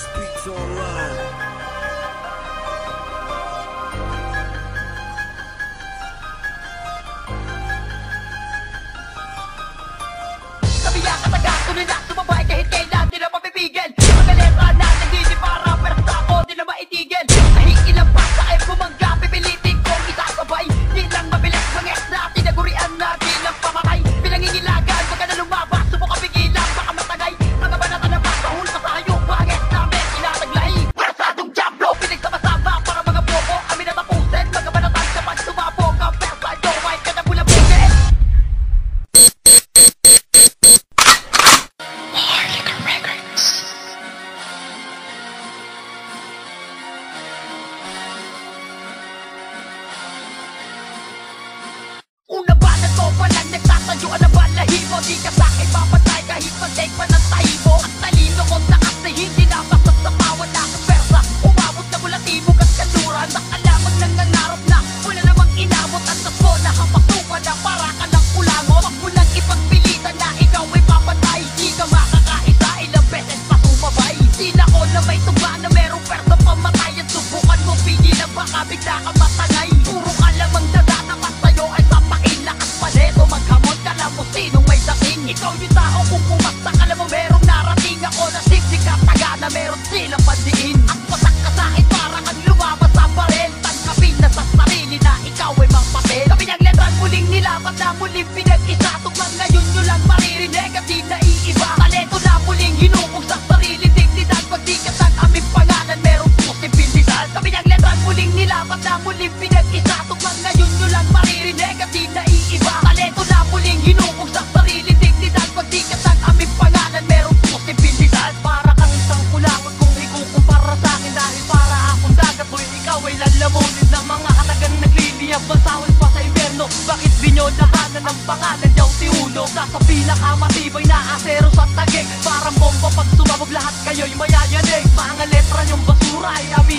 Speaks Online. mo di ka sa'kin papatay Kahit pantay pa ng tahibo Ang talino kong nakas na hindi napakot sa pawan na kapersa Umabot na mula timog at kanduran Sa alamag ng nangarap na wala namang inabot At sa zona hapaktukan na para ka ng kulangot Huwag mo ipagpilitan na ikaw ay papatay. Di ka makakaita ilang beses pa tumabay. Di na ko na may tuba na merong persa pamatay At subukan mo pinilang baka bigla ka Muling nilapat na muling pinag-isa? Tukman ngayon nyo lang maririnig at di naiiba. Talento na muling hinubog sa Pangalan ng pangalan daw si Uno Nasa pinakamatibay na asero sa tagig. Parang bomba pag sumabog lahat kayo'y mayayanig. Mga letra niyong basura ay amin